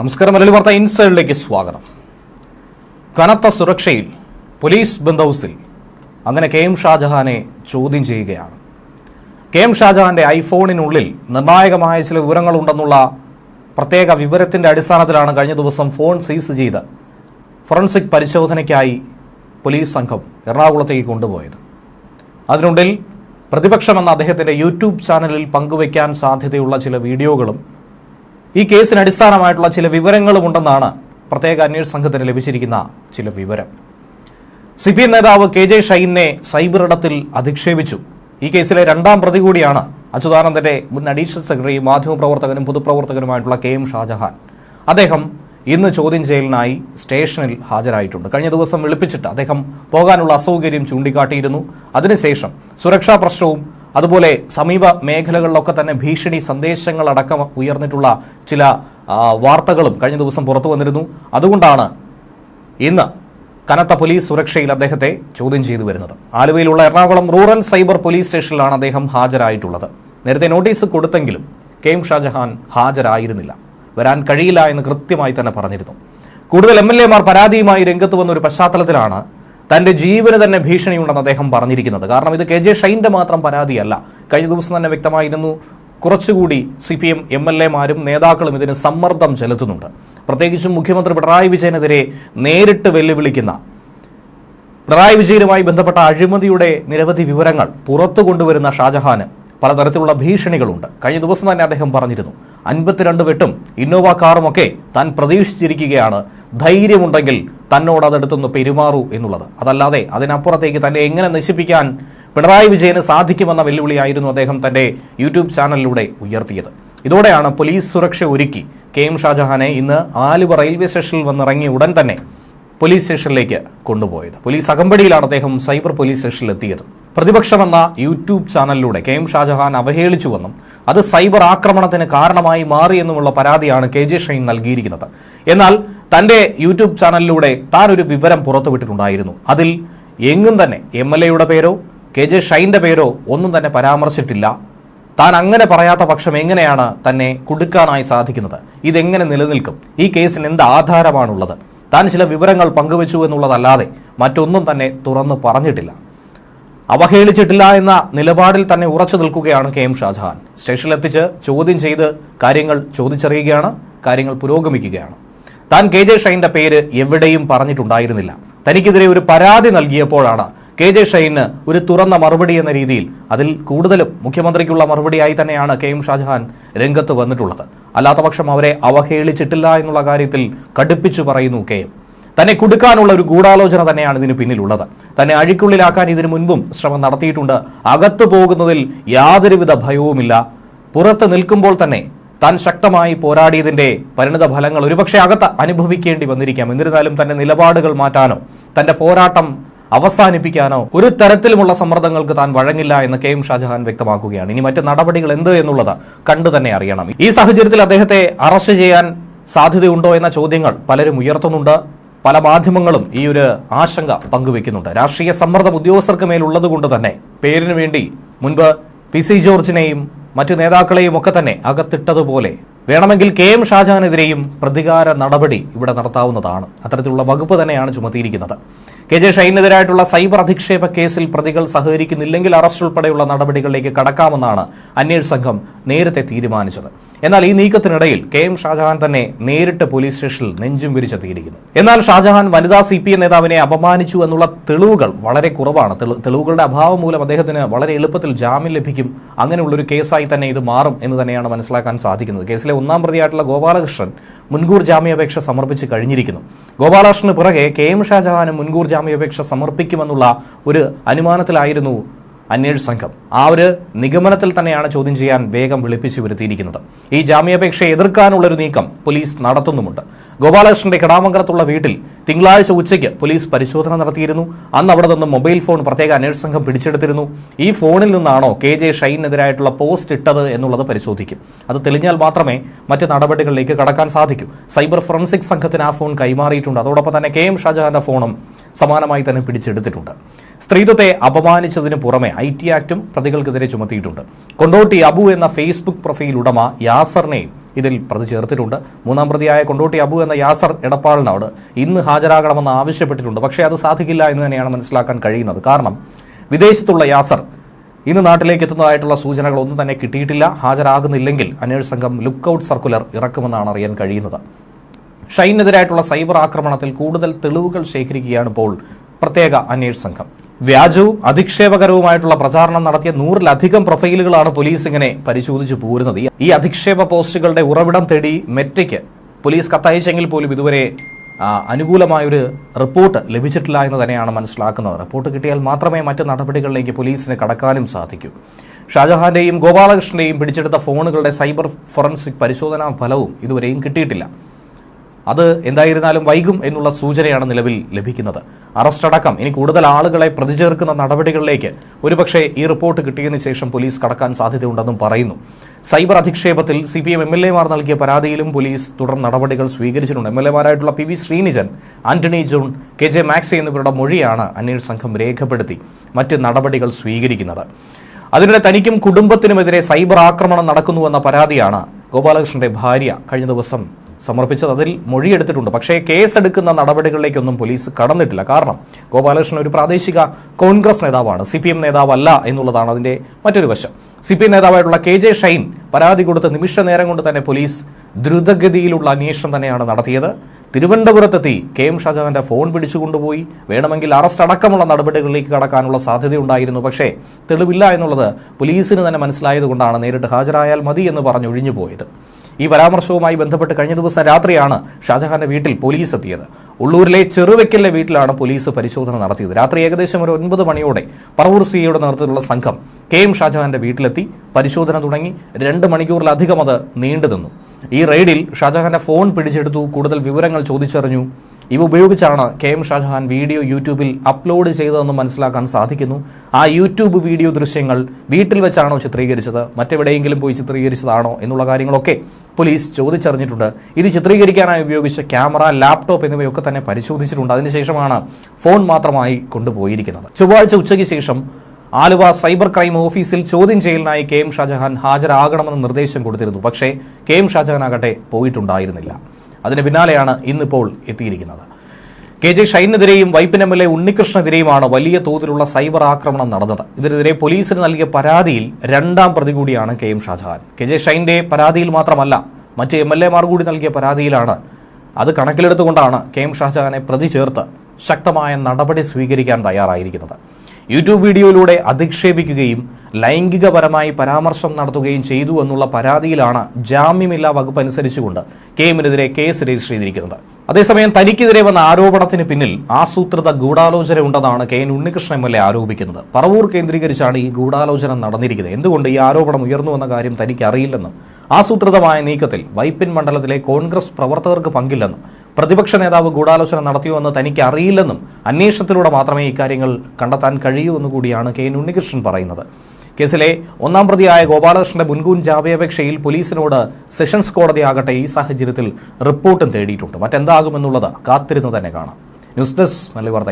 നമസ്കാരം. മലയാളി വാർത്ത ഇൻസൈഡിലേക്ക് സ്വാഗതം. കനത്ത സുരക്ഷയിൽ പോലീസ് ബന്ധൌസിൽ അങ്ങനെ കെ എം ഷാജഹാനെ ചോദ്യം ചെയ്യുകയാണ്. കെ എം ഷാജഹാന്റെ ഐഫോണിനുള്ളിൽ നിർണായകമായ ചില വിവരങ്ങളുണ്ടെന്നുള്ള പ്രത്യേക വിവരത്തിന്റെ അടിസ്ഥാനത്തിലാണ് കഴിഞ്ഞ ദിവസം ഫോൺ സീസ് ചെയ്ത് ഫോറൻസിക് പരിശോധനയ്ക്കായി പോലീസ് സംഘം എറണാകുളത്തേക്ക് കൊണ്ടുപോയത്. അതിനുള്ളിൽ പ്രതിപക്ഷമെന്ന അദ്ദേഹത്തിന്റെ യൂട്യൂബ് ചാനലിൽ പങ്കുവയ്ക്കാൻ സാധ്യതയുള്ള ചില വീഡിയോകളും ഈ കേസിന് അടിസ്ഥാനമായിട്ടുള്ള ചില വിവരങ്ങളും ഉണ്ടെന്നാണ് പ്രത്യേക അന്വേഷണ സംഘത്തിന് ലഭിച്ചിരിക്കുന്ന ചില വിവരം. സി പി എം നേതാവ് കെ ജെ ഷൈനെ സൈബർ ഇടത്തിൽ അധിക്ഷേപിച്ചു. ഈ കേസിലെ രണ്ടാം പ്രതി കൂടിയാണ് അച്യുതാനന്ദന്റെ മുൻ അഡീഷണൽ സെക്രട്ടറി മാധ്യമപ്രവർത്തകനും പൊതുപ്രവർത്തകനുമായിട്ടുള്ള കെ എം ഷാജഹാൻ. അദ്ദേഹം ഇന്ന് ചോദ്യം ചെയ്യലിനായി സ്റ്റേഷനിൽ ഹാജരായിട്ടുണ്ട്. കഴിഞ്ഞ ദിവസം വിളിപ്പിച്ചിട്ട് അദ്ദേഹം പോകാനുള്ള അസൗകര്യം ചൂണ്ടിക്കാട്ടിയിരുന്നു. അതിനുശേഷം സുരക്ഷാ പ്രശ്നവും അതുപോലെ സമീപ മേഖലകളിലൊക്കെ തന്നെ ഭീഷണി സന്ദേശങ്ങളടക്കം ഉയർന്നിട്ടുള്ള ചില വാർത്തകളും കഴിഞ്ഞ ദിവസം പുറത്തു വന്നിരുന്നു. അതുകൊണ്ടാണ് ഇന്ന് കനത്ത പോലീസ് സുരക്ഷയിൽ അദ്ദേഹത്തെ ചോദ്യം ചെയ്തു വരുന്നത്. ആലുവയിലുള്ള എറണാകുളം റൂറൽ സൈബർ പോലീസ് സ്റ്റേഷനിലാണ് അദ്ദേഹം ഹാജരായിട്ടുള്ളത്. നേരത്തെ നോട്ടീസ് കൊടുത്തെങ്കിലും കെ എം ഷാജഹാൻ ഹാജരായിരുന്നില്ല. വരാൻ കഴിയില്ല എന്ന് കൃത്യമായി തന്നെ പറഞ്ഞിരുന്നു. കൂടുതൽ എം എൽ എമാർ പരാതിയുമായി രംഗത്ത് വന്ന ഒരു പശ്ചാത്തലത്തിലാണ് തന്റെ ജീവന് തന്നെ ഭീഷണിയുണ്ടെന്ന് അദ്ദേഹം പറഞ്ഞിരിക്കുന്നത്. കാരണം ഇത് കെ ജെ ഷൈന്റെ മാത്രം പരാതിയല്ല. കഴിഞ്ഞ ദിവസം തന്നെ വ്യക്തമായിരുന്നു കുറച്ചുകൂടി C P M M L എമാരും നേതാക്കളും ഇതിന് സമ്മർദ്ദം ചെലുത്തുന്നുണ്ട്. പ്രത്യേകിച്ചും മുഖ്യമന്ത്രി പിണറായി വിജയനെതിരെ നേരിട്ട് വെല്ലുവിളിക്കുന്ന പിണറായി വിജയനുമായി ബന്ധപ്പെട്ട അഴിമതിയുടെ നിരവധി വിവരങ്ങൾ പുറത്തു കൊണ്ടുവരുന്ന ഷാജഹാന് പലതരത്തിലുള്ള ഭീഷണികളുണ്ട്. കഴിഞ്ഞ ദിവസം തന്നെ അദ്ദേഹം പറഞ്ഞിരുന്നു അൻപത്തിരണ്ട് വെട്ടും ഇന്നോവ കാറുമൊക്കെ താൻ പ്രതീക്ഷിച്ചിരിക്കുകയാണ്. ധൈര്യമുണ്ടെങ്കിൽ തന്നോട് അതെടുത്തൊന്ന് പെരുമാറൂ എന്നുള്ളത്. അതല്ലാതെ അതിനപ്പുറത്തേക്ക് തന്നെ എങ്ങനെ നശിപ്പിക്കാൻ പിണറായി വിജയന് സാധിക്കുമെന്ന വെല്ലുവിളിയായിരുന്നു അദ്ദേഹം തന്റെ യൂട്യൂബ് ചാനലിലൂടെ ഉയർത്തിയത്. ഇതോടെയാണ് പോലീസ് സുരക്ഷ ഒരുക്കി കെ എം ഷാജഹാനെ ഇന്ന് ആലുവ റെയിൽവേ സ്റ്റേഷനിൽ വന്നിറങ്ങിയ ഉടൻ തന്നെ പോലീസ് സ്റ്റേഷനിലേക്ക് കൊണ്ടുപോയത്. പോലീസ് അകമ്പടിയിലാണ് അദ്ദേഹം സൈബർ പോലീസ് സ്റ്റേഷനിൽ എത്തിയത്. പ്രതിപക്ഷമെന്ന യൂട്യൂബ് ചാനലിലൂടെ കെ എം ഷാജഹാൻ അവഹേളിച്ചുവെന്നും അത് സൈബർ ആക്രമണത്തിന് കാരണമായി മാറിയെന്നുമുള്ള പരാതിയാണ് കെ ജെ ഷൈൻ നൽകിയിരിക്കുന്നത്. എന്നാൽ തന്റെ യൂട്യൂബ് ചാനലിലൂടെ താൻ ഒരു വിവരം പുറത്തുവിട്ടിട്ടുണ്ടായിരുന്നു. അതിൽ എങ്ങും തന്നെ എം എൽ എയുടെ പേരോ കെ ജെ ഷൈന്റെ പേരോ ഒന്നും തന്നെ പരാമർശിച്ചിട്ടില്ല. താൻ അങ്ങനെ പറയാത്ത പക്ഷം എങ്ങനെയാണ് തന്നെ കുടുക്കാനായി സാധിക്കുന്നത്? ഇതെങ്ങനെ നിലനിൽക്കും? ഈ കേസിന് എന്ത് ആധാരമാണുള്ളത്? താൻ ചില വിവരങ്ങൾ പങ്കുവച്ചു എന്നുള്ളതല്ലാതെ മറ്റൊന്നും തന്നെ തുറന്നു പറഞ്ഞിട്ടില്ല. അവഹേളിച്ചിട്ടില്ല എന്ന നിലപാടിൽ തന്നെ ഉറച്ചു നിൽക്കുകയാണ് കെ എം ഷാജഹാൻ. സ്റ്റേഷനിലെത്തിച്ച് ചോദ്യം ചെയ്ത് കാര്യങ്ങൾ ചോദിച്ചറിയുകയാണ് കാര്യങ്ങൾ പുരോഗമിക്കുകയാണ്. താൻ കെ ജെ ഷൈന്റെ പേര് എവിടെയും പറഞ്ഞിട്ടുണ്ടായിരുന്നില്ല. തനിക്കെതിരെ ഒരു പരാതി നൽകിയപ്പോഴാണ് കെ ജെ ഷൈന് ഒരു തുറന്ന മറുപടി എന്ന രീതിയിൽ അതിൽ കൂടുതലും മുഖ്യമന്ത്രിക്കുള്ള മറുപടിയായി തന്നെയാണ് കെ എം ഷാജഹാൻ രംഗത്ത് വന്നിട്ടുള്ളത്. അല്ലാത്തപക്ഷം അവരെ അവഹേളിച്ചിട്ടില്ല എന്നുള്ള കാര്യത്തിൽ കടുപ്പിച്ചു പറയുന്നു കെ എം. തന്നെ കുടുക്കാനുള്ള ഒരു ഗൂഢാലോചന തന്നെയാണ് ഇതിന് പിന്നിലുള്ളത്. തന്നെ അഴിക്കുള്ളിലാക്കാൻ ഇതിനു മുൻപും ശ്രമം നടത്തിയിട്ടുണ്ട്. അകത്തു പോകുന്നതിൽ യാതൊരുവിധ ഭയവുമില്ല. പുറത്ത് നിൽക്കുമ്പോൾ തന്നെ താൻ ശക്തമായി പോരാടിയതിന്റെ പരിണിത ഫലങ്ങൾ ഒരുപക്ഷെ അകത്ത് അനുഭവിക്കേണ്ടി വന്നിരിക്കാം. എന്നിരുന്നാലും തന്റെ നിലപാടുകൾ മാറ്റാനോ തന്റെ പോരാട്ടം അവസാനിപ്പിക്കാനോ ഒരു തരത്തിലുമുള്ള സമ്മർദ്ദങ്ങൾക്ക് താൻ വഴങ്ങില്ല എന്ന് കെ എം ഷാജഹാൻ വ്യക്തമാക്കുകയാണ്. ഇനി മറ്റ് നടപടികൾ എന്ത് എന്നുള്ളത് കണ്ടു തന്നെ അറിയണം. ഈ സാഹചര്യത്തിൽ അദ്ദേഹത്തെ അറസ്റ്റ് ചെയ്യാൻ സാധ്യതയുണ്ടോ എന്ന ചോദ്യങ്ങൾ പലരും ഉയർത്തുന്നുണ്ട്. പല മാധ്യമങ്ങളും ഈ ഒരു ആശങ്ക പങ്കുവെക്കുന്നുണ്ട്. രാഷ്ട്രീയ സമ്മർദ്ദം ഉദ്യോഗസ്ഥർക്ക് മേലുള്ളത് കൊണ്ട് തന്നെ പേരിനു വേണ്ടി മുൻപ് പി സി ജോർജിനെയും മറ്റു നേതാക്കളെയും ഒക്കെ തന്നെ അകത്തിട്ടതുപോലെ. വേണമെങ്കിൽ കെ എം ഷാജഹാനെതിരെയും പ്രതികാര നടപടി ഇവിടെ നടത്താവുന്നതാണ്. അത്തരത്തിലുള്ള വകുപ്പ് തന്നെയാണ് ചുമത്തിയിരിക്കുന്നത്. കെ ജെ ഷൈനെതിരായിട്ടുള്ള സൈബർ അധിക്ഷേപ കേസിൽ പ്രതികൾ സഹകരിക്കുന്നില്ലെങ്കിൽ അറസ്റ്റ് ഉൾപ്പെടെയുള്ള നടപടികളിലേക്ക് കടക്കാമെന്നാണ് അന്വേഷണ സംഘം നേരത്തെ തീരുമാനിച്ചത്. എന്നാൽ ഈ നീക്കത്തിനിടയിൽ കെ എം ഷാജഹാൻ തന്നെ നേരിട്ട് പോലീസ് സ്റ്റേഷനിൽ നെഞ്ചും വിരിച്ചെത്തിയിരിക്കുന്നു. എന്നാൽ ഷാജഹാൻ വനിതാ സി പി എം നേതാവിനെ അപമാനിച്ചു എന്നുള്ള തെളിവുകൾ വളരെ കുറവാണ്. തെളിവുകളുടെ അഭാവം മൂലം അദ്ദേഹത്തിന് വളരെ എളുപ്പത്തിൽ ജാമ്യം ലഭിക്കും. അങ്ങനെയുള്ളൊരു കേസായി തന്നെ ഇത് മാറും എന്ന് തന്നെയാണ് മനസ്സിലാക്കാൻ സാധിക്കുന്നത്. കേസിലെ ഒന്നാം പ്രതിയായിട്ടുള്ള ഗോപാലകൃഷ്ണൻ മുൻകൂർ ജാമ്യാപേക്ഷ സമർപ്പിച്ച് കഴിഞ്ഞിരിക്കുന്നു. ഗോപാലകൃഷ്ണന് പുറകെ കെ എം ഷാജഹാനും മുൻകൂർ ജാമ്യാപേക്ഷ സമർപ്പിക്കുമെന്നുള്ള ഒരു അനുമാനത്തിലായിരുന്നു അന്വേഷണ സംഘം ആ ഒരു നിഗമനത്തിൽ തന്നെയാണ് ചോദ്യം ചെയ്യാൻ വേഗം വിളിപ്പിച്ചു വരുത്തിയിരിക്കുന്നത്. ഈ ജാമ്യാപേക്ഷയെ എതിർക്കാനുള്ള ഒരു നീക്കം പോലീസ് നടത്തുന്നുമുണ്ട്. ഗോപാലകൃഷ്ണന്റെ കിടാമംഗലത്തുള്ള വീട്ടിൽ തിങ്കളാഴ്ച ഉച്ചയ്ക്ക് പോലീസ് പരിശോധന നടത്തിയിരുന്നു. അന്ന് അവിടെ നിന്ന് മൊബൈൽ ഫോൺ പ്രത്യേക അന്വേഷണ സംഘം പിടിച്ചെടുത്തിരുന്നു. ഈ ഫോണിൽ നിന്നാണോ കെ ജെ ഷൈനെതിരായിട്ടുള്ള പോസ്റ്റ് ഇട്ടത് എന്നുള്ളത് പരിശോധിക്കും. അത് തെളിഞ്ഞാൽ മാത്രമേ മറ്റ് നടപടികളിലേക്ക് കടക്കാൻ സാധിക്കൂ. സൈബർ ഫോറൻസിക് സംഘത്തിന് ആ ഫോൺ കൈമാറിയിട്ടുണ്ട്. അതോടൊപ്പം തന്നെ കെ എം ഷാജഹാന്റെ ഫോണും സമാനമായി തന്നെ പിടിച്ചെടുത്തിട്ടുണ്ട്. സ്ത്രീത്വത്തെ അപമാനിച്ചതിന് പുറമെ ഐ ടി ആക്ടും പ്രതികൾക്കെതിരെ ചുമത്തിയിട്ടുണ്ട്. കൊണ്ടോട്ടി അബു എന്ന ഫേസ്ബുക്ക് പ്രൊഫൈൽ ഉടമ യാസറിനെയും ഇതിൽ പ്രതി ചേർത്തിട്ടുണ്ട് മൂന്നാം പ്രതിയായ കൊണ്ടോട്ടി അബു എന്ന യാസർ എടപ്പാളിനോട് ഇന്ന് ഹാജരാകണമെന്ന് ആവശ്യപ്പെട്ടിട്ടുണ്ട്. പക്ഷേ അത് സാധിക്കില്ല എന്ന് തന്നെയാണ് മനസ്സിലാക്കാൻ കഴിയുന്നത്. കാരണം വിദേശത്തുള്ള യാസർ ഇന്ന് നാട്ടിലേക്ക് എത്തുന്നതായിട്ടുള്ള സൂചനകളൊന്നും തന്നെ കിട്ടിയിട്ടില്ല. ഹാജരാകുന്നില്ലെങ്കിൽ അന്വേഷണ സംഘം ലുക്കൌട്ട് സർക്കുലർ ഇറക്കുമെന്നാണ് അറിയാൻ കഴിയുന്നത്. ഷൈനെതിരായിട്ടുള്ള സൈബർ ആക്രമണത്തിൽ കൂടുതൽ തെളിവുകൾ ശേഖരിക്കുകയാണ് ഇപ്പോൾ പ്രത്യേക അന്വേഷണ സംഘം. വ്യാജവും അധിക്ഷേപകരവുമായിട്ടുള്ള പ്രചാരണം നടത്തിയ നൂറിലധികം പ്രൊഫൈലുകളാണ് പോലീസ് ഇങ്ങനെ പരിശോധിച്ചു പോരുന്നത്. ഈ- അധിക്ഷേപ പോസ്റ്റുകളുടെ ഉറവിടം തേടി മെറ്റയ്ക്ക് പോലീസ് കത്തയച്ചെങ്കിൽ പോലും ഇതുവരെ അനുകൂലമായൊരു റിപ്പോർട്ട് ലഭിച്ചിട്ടില്ല എന്ന് തന്നെയാണ് മനസ്സിലാക്കുന്നത്. റിപ്പോർട്ട് കിട്ടിയാൽ മാത്രമേ മറ്റ് നടപടികളിലേക്ക് പോലീസിന് കടക്കാനും സാധിക്കൂ. ഷാജഹാന്റെയും ഗോപാലകൃഷ്ണന്റെയും പിടിച്ചെടുത്ത ഫോണുകളുടെ സൈബർ ഫോറൻസിക് പരിശോധനാ ഫലവും ഇതുവരെയും കിട്ടിയിട്ടില്ല. അത് എന്തായിരുന്നാലും വൈകും എന്നുള്ള സൂചനയാണ് നിലവിൽ ലഭിക്കുന്നത്. അറസ്റ്റ് അടക്കം ഇനി കൂടുതൽ ആളുകളെ പ്രതിചേർക്കുന്ന നടപടികളിലേക്ക് ഒരുപക്ഷെ ഈ റിപ്പോർട്ട് കിട്ടിയതിന് ശേഷം പോലീസ് കടക്കാൻ സാധ്യതയുണ്ടെന്നും പറയുന്നു. Cyber അധിക്ഷേപത്തിൽ C P M M L എമാർ നൽകിയ പരാതിയിലും പോലീസ് തുടർ നടപടികൾ സ്വീകരിച്ചിട്ടുണ്ട്. M L എമാരായിട്ടുള്ള P V Sreenijan Antony John K J Maxi എന്നിവരുടെ മൊഴിയാണ് അന്വേഷണ സംഘം രേഖപ്പെടുത്തി മറ്റ് നടപടികൾ സ്വീകരിക്കുന്നത്. അതിനിടെ തനിക്കും കുടുംബത്തിനുമെതിരെ സൈബർ ആക്രമണം നടക്കുന്നുവെന്ന പരാതിയാണ് ഗോപാലകൃഷ്ണന്റെ ഭാര്യ കഴിഞ്ഞ ദിവസം സമർപ്പിച്ചത് അതിൽ മൊഴിയെടുത്തിട്ടുണ്ട്. പക്ഷേ കേസെടുക്കുന്ന നടപടികളിലേക്കൊന്നും പോലീസ് കടന്നിട്ടില്ല. കാരണം ഗോപാലകൃഷ്ണൻ ഒരു പ്രാദേശിക കോൺഗ്രസ് നേതാവാണ്. സി പി എം നേതാവല്ല എന്നുള്ളതാണ് അതിന്റെ മറ്റൊരു വശം. സി പി എം നേതാവായിട്ടുള്ള കെ ജെ ഷൈൻ പരാതി കൊടുത്ത നിമിഷ നേരം കൊണ്ട് തന്നെ പോലീസ് ദ്രുതഗതിയിലുള്ള അന്വേഷണം തന്നെയാണ് നടത്തിയത്. തിരുവനന്തപുരത്തെത്തി കെ എം ഷാജഹാന്റെ ഫോൺ പിടിച്ചുകൊണ്ടുപോയി വേണമെങ്കിൽ അറസ്റ്റ് അടക്കമുള്ള നടപടികളിലേക്ക് കടക്കാനുള്ള സാധ്യതയുണ്ടായിരുന്നു. പക്ഷേ തെളിവില്ല എന്നുള്ളത് പോലീസിന് തന്നെ മനസ്സിലായതുകൊണ്ടാണ് നേരിട്ട് ഹാജരായാൽ മതി എന്ന് പറഞ്ഞൊഴിഞ്ഞു പോയത് ഈ പരാമർശവുമായി ബന്ധപ്പെട്ട് കഴിഞ്ഞ ദിവസം രാത്രിയാണ് ഷാജഹാന്റെ വീട്ടിൽ പോലീസ് എത്തിയത്. ഉള്ളൂരിലെ ചെറുവെക്കലിലെ വീട്ടിലാണ് പോലീസ് പരിശോധന നടത്തിയത്. രാത്രി ഏകദേശം ഒരു ഒൻപത് മണിയോടെ പറവൂർ സിയുടെ നേതൃത്വത്തിലുള്ള സംഘം കെ എം ഷാജഹാന്റെ വീട്ടിലെത്തി പരിശോധന തുടങ്ങി രണ്ട് മണിക്കൂറിലധികം അത് നീണ്ടു നീണ്ടുനിന്നു. ഈ റെയ്ഡിൽ ഷാജഹാന്റെ ഫോൺ പിടിച്ചെടുത്തു കൂടുതൽ വിവരങ്ങൾ ചോദിച്ചറിഞ്ഞു. ഇവ ഉപയോഗിച്ചാണ് കെ എം ഷാജഹാൻ വീഡിയോ യൂട്യൂബിൽ അപ്ലോഡ് ചെയ്തതെന്ന് മനസ്സിലാക്കാൻ സാധിക്കുന്നു. ആ യൂട്യൂബ് വീഡിയോ ദൃശ്യങ്ങൾ വീട്ടിൽ വെച്ചാണോ ചിത്രീകരിച്ചത്? മറ്റെവിടെയെങ്കിലും പോയി ചിത്രീകരിച്ചതാണോ എന്നുള്ള കാര്യങ്ങളൊക്കെ പോലീസ് ചോദിച്ചറിഞ്ഞിട്ടുണ്ട്. ഇത് ചിത്രീകരിക്കാനായി ഉപയോഗിച്ച ക്യാമറ ലാപ്ടോപ്പ് എന്നിവയൊക്കെ തന്നെ പരിശോധിച്ചിട്ടുണ്ട്. അതിനുശേഷമാണ് ഫോൺ മാത്രമായി കൊണ്ടുപോയിരിക്കുന്നത്. ചൊവ്വാഴ്ച ഉച്ചയ്ക്ക് ശേഷം ആലുവ സൈബർ ക്രൈം ഓഫീസിൽ ചോദ്യം ചെയ്യലിനായി കെ എം ഷാജഹാൻ ഹാജരാകണമെന്ന് നിർദ്ദേശം കൊടുത്തിരുന്നു. പക്ഷേ കെ എം ഷാജഹാൻ ആകട്ടെ പോയിട്ടുണ്ടായിരുന്നില്ല. അതിന് പിന്നാലെയാണ് ഇന്നിപ്പോൾ എത്തിയിരിക്കുന്നത്. കെ ജെ ഷൈനെതിരെയും വൈപ്പിൻ എം എൽ എ ഉണ്ണികൃഷ്ണനെതിരെയുമാണ് വലിയ തോതിലുള്ള സൈബർ ആക്രമണം നടന്നത്. ഇതിനെതിരെ പോലീസിന് നൽകിയ പരാതിയിൽ രണ്ടാം പ്രതി കൂടിയാണ് K M Shajahan. K J ഷൈന്റെ പരാതിയിൽ മാത്രമല്ല മറ്റ് എം എൽ എമാർ കൂടി നൽകിയ പരാതിയിലാണ്. അത് കണക്കിലെടുത്തുകൊണ്ടാണ് കെ എം ഷാജഹാനെ പ്രതി ചേർത്ത് ശക്തമായ നടപടി സ്വീകരിക്കാൻ തയ്യാറായിരിക്കുന്നത്. യൂട്യൂബ് വീഡിയോയിലൂടെ അധിക്ഷേപിക്കുകയും ലൈംഗികപരമായി പരാമർശം നടത്തുകയും ചെയ്തു എന്നുള്ള പരാതിയിലാണ് ജാമ്യമില്ലാ വകുപ്പ് അനുസരിച്ചുകൊണ്ട് കെ എമ്മിനെതിരെ കേസ് രജിസ്റ്റർ ചെയ്തിരിക്കുന്നത്. അതേസമയം തനിക്കെതിരെ വന്ന ആരോപണത്തിന് പിന്നിൽ ആസൂത്രിത ഗൂഢാലോചന ഉണ്ടെന്നാണ് K N Unnikrishnan M L A ആരോപിക്കുന്നത്. പറവൂർ കേന്ദ്രീകരിച്ചാണ് ഈ ഗൂഢാലോചന നടന്നിരിക്കുന്നത്. എന്തുകൊണ്ട് ഈ ആരോപണം ഉയർന്നുവെന്ന കാര്യം തനിക്ക് അറിയില്ലെന്നും ആസൂത്രിതമായ നീക്കത്തിൽ വൈപ്പിൻ മണ്ഡലത്തിലെ കോൺഗ്രസ് പ്രവർത്തകർക്ക് പങ്കില്ലെന്നും പ്രതിപക്ഷ നേതാവ് ഗൂഢാലോചന നടത്തിയോ തനിക്ക് അറിയില്ലെന്നും അന്വേഷണത്തിലൂടെ മാത്രമേ ഇക്കാര്യങ്ങൾ കണ്ടെത്താൻ കഴിയൂ എന്ന് കൂടിയാണ് കെ എൻ ഉണ്ണികൃഷ്ണൻ പറയുന്നത്. കേസിലെ ഒന്നാം പ്രതിയായ ഗോപാലകൃഷ്ണന്റെ മുൻകൂൻ ജാമ്യാപേക്ഷയിൽ പോലീസിനോട് സെഷൻസ് കോടതി ആകട്ടെ ഈ സാഹചര്യത്തിൽ റിപ്പോർട്ടും തേടിയിട്ടുണ്ട്. മറ്റെന്താകുമെന്നുള്ളത് കാത്തിരുന്ന് തന്നെ കാണാം. ന്യൂസ് ഡെസ്ക് നല്ല വാർത്ത